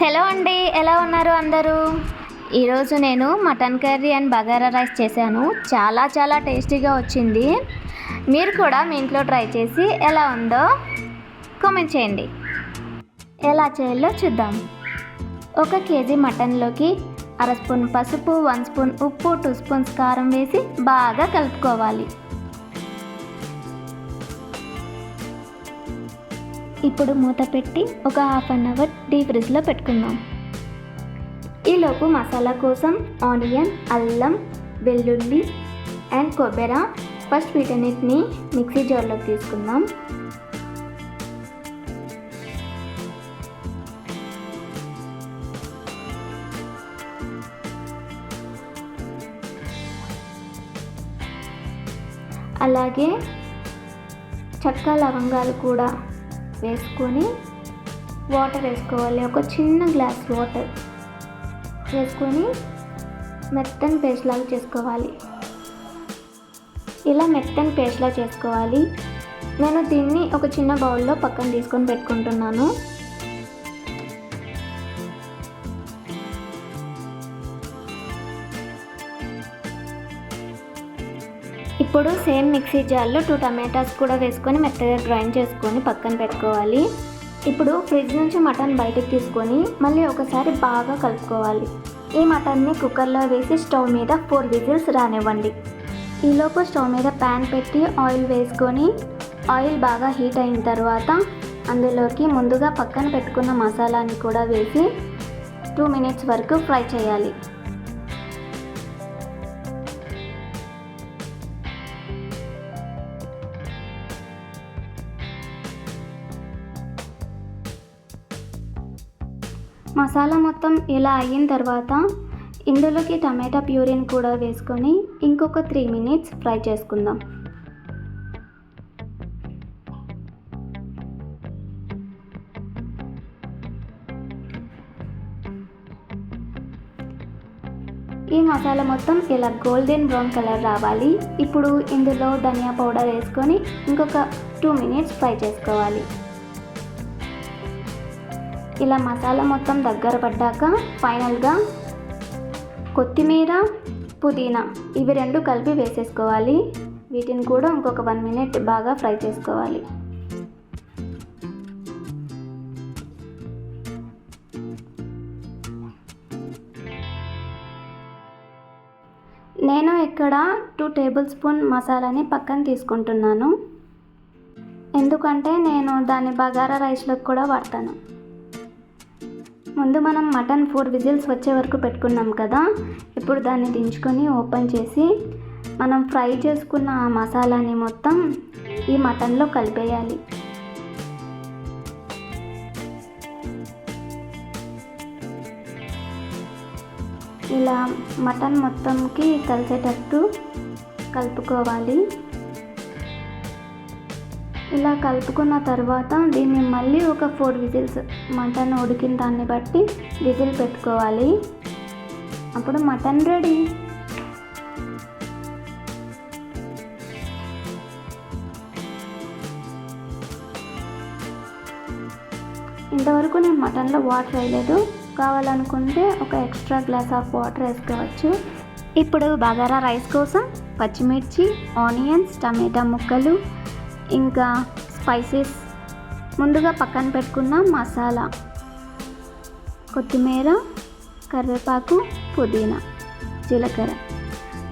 Hello అండి ఎలా ఉన్నారు అందరూ? ఈరోజు నేను mutton curry and bagara rice చేశాను. చాలా చాలా టేస్టీగా వచ్చింది. మీరు కూడా మీ ఇంట్లో ట్రై చేసి ఎలా ఉందో కామెంట్ చేయండి. ఎలా చేయాలో చూద్దాం. ఒక కేజీ మటన్లోకి అర స్పూన్ పసుపు వన్ స్పూన్ ఉప్పు టూ స్పూన్స్ కారం వేసి బాగా కలుపుకోవాలి. ఇప్పుడు మూత పెట్టి ఒక హాఫ్ అన్ అవర్ డీప్ ఫ్రిడ్జ్లో పెట్టుకుందాం. ఈలోపు మసాలా కోసం ఆనియన్ అల్లం వెల్లుల్లి అండ్ కొబ్బెర ఫస్ట్ వీటన్నిటిని మిక్సీ జార్లోకి తీసుకుందాం. అలాగే చక్క లవంగాలు కూడా వేసుకొని వాటర్ వేసుకోవాలి. ఒక చిన్న గ్లాస్ వాటర్ వేసుకొని మెత్తని పేస్ట్ లాగా చేసుకోవాలి. ఇలా మెత్తని పేస్ట్లా చేసుకోవాలి. నేను దీన్ని ఒక చిన్న బౌల్లో పక్కన తీసుకొని పెట్టుకుంటున్నాను. ఇప్పుడు సేమ్ మిక్సీ జార్లో టూ టమాటాస్ కూడా వేసుకొని మెత్తగా గ్రైండ్ చేసుకొని పక్కన పెట్టుకోవాలి. ఇప్పుడు ఫ్రిడ్జ్ నుంచి మటన్ బయటకు తీసుకొని మళ్ళీ ఒకసారి బాగా కలుపుకోవాలి. ఈ మటన్ని కుక్కర్లో వేసి స్టవ్ మీద ఫోర్ విజిల్స్ రానివ్వండి. ఈలోపు స్టవ్ మీద ప్యాన్ పెట్టి ఆయిల్ వేసుకొని ఆయిల్ బాగా హీట్ అయిన తర్వాత అందులోకి ముందుగా పక్కన పెట్టుకున్న మసాలాని కూడా వేసి టూ మినిట్స్ వరకు ఫ్రై చేయాలి. మసాలా మొత్తం ఇలా అయిన తర్వాత ఇందులోకి టమాటా ప్యూరిన్ కూడా వేసుకొని ఇంకొక త్రీ మినిట్స్ ఫ్రై చేసుకుందాం. ఈ మసాలా మొత్తం ఇలా గోల్డెన్ బ్రౌన్ కలర్ రావాలి. ఇప్పుడు ఇందులో ధనియా పౌడర్ వేసుకొని ఇంకొక టూ మినిట్స్ ఫ్రై చేసుకోవాలి. ఇలా మసాలా మొత్తం దగ్గర పడ్డాక ఫైనల్గా కొత్తిమీర పుదీనా ఇవి రెండు కలిపి వేసేసుకోవాలి. వీటిని కూడా ఇంకొక వన్ మినిట్ బాగా ఫ్రై చేసుకోవాలి. నేను ఇక్కడ టూ టేబుల్ స్పూన్ మసాలాని పక్కన తీసుకుంటున్నాను. ఎందుకంటే నేను దాన్ని బగారా రైస్లోకి కూడా వాడతాను. ముందు మనం మటన్ ఫోర్ విజిల్స్ వచ్చే వరకు పెట్టుకున్నాం కదా ఇప్పుడు దాన్ని దించుకొని ఓపెన్ చేసి మనం ఫ్రై చేసుకున్న ఆ మసాలాని మొత్తం ఈ మటన్లో కలిపేయాలి. ఇలా మటన్ మొత్తంకి కలిసేటట్టు కలుపుకోవాలి. ఇలా కలుపుకున్న తర్వాత దీన్ని మళ్ళీ ఒక ఫోర్ విజిల్స్ మటన్ ఉడికిన దాన్ని బట్టి విజిల్ పెట్టుకోవాలి. అప్పుడు మటన్ రెడీ. ఇంతవరకు నేను మటన్లో వాటర్ వేయలేదు. కావాలనుకుంటే ఒక ఎక్స్ట్రా గ్లాస్ ఆఫ్ వాటర్ వేసుకోవచ్చు. ఇప్పుడు బగారా రైస్ కోసం పచ్చిమిర్చి ఆనియన్స్ టమాటా ముక్కలు ఇంకా స్పైసెస్. ముందుగా పక్కన పెట్టుకున్న మసాలా. కొత్తిమీర కరివేపాకు పుదీనా జీలకర్ర.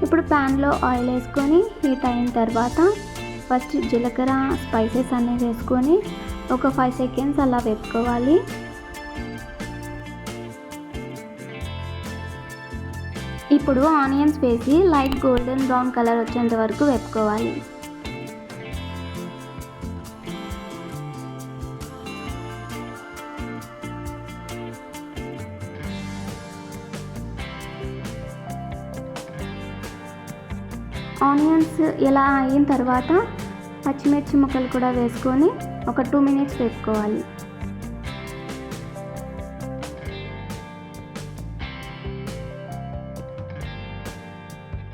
ఇప్పుడు ప్యాన్లో ఆయిల్ వేసుకొని హీట్ అయిన తర్వాత ఫస్ట్ జీలకర్ర స్పైసెస్ అన్నీ వేసుకొని ఒక ఫైవ్ సెకండ్స్ అలా వేపుకోవాలి. ఇప్పుడు ఆనియన్స్ వేసి లైట్ గోల్డెన్ బ్రౌన్ కలర్ వచ్చేంత వరకు వేపుకోవాలి. ఆనియన్స్ ఇలా అయిన తర్వాత పచ్చిమిర్చి ముక్కలు కూడా వేసుకొని ఒక టూ మినిట్స్ వేసుకోవాలి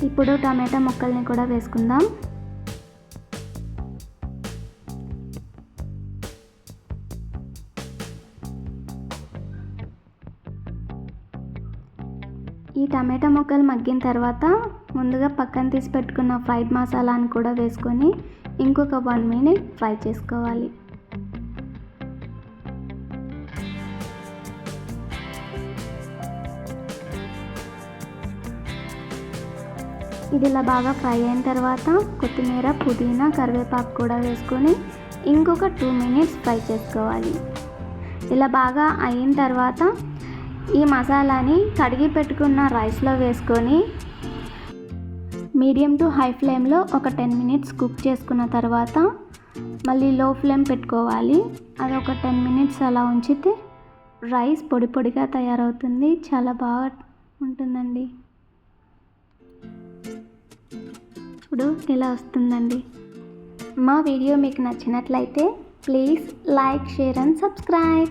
ఇప్పుడు టమాటా ముక్కల్ని కూడా వేసుకుందాం. ఈ టమాటా ముక్కలు మగ్గిన తర్వాత ముందుగా పక్కన తీసి పెట్టుకున్న ఫ్రైడ్ మసాలాను కూడా వేసుకొని ఇంకొక వన్ మినిట్ ఫ్రై చేసుకోవాలి. ఇది ఇలా బాగా ఫ్రై అయిన తర్వాత కొత్తిమీర పుదీనా కరివేపాకు కూడా వేసుకొని ఇంకొక టూ మినిట్స్ ఫ్రై చేసుకోవాలి. ఇలా బాగా అయిన తర్వాత ఈ మసాలాని కడిగి పెట్టుకున్న రైస్లో వేసుకొని మీడియం టు హై ఫ్లేమ్లో ఒక టెన్ మినిట్స్ కుక్ చేసుకున్న తర్వాత మళ్ళీ లో ఫ్లేమ్ పెట్టుకోవాలి. అది ఒక టెన్ మినిట్స్ అలా ఉంచితే రైస్ పొడి పొడిగా తయారవుతుంది. చాలా బాగా ఉంటుందండి. ఇప్పుడు ఇలా వస్తుందండి? మా వీడియో మీకు నచ్చినట్లయితే please like share and subscribe.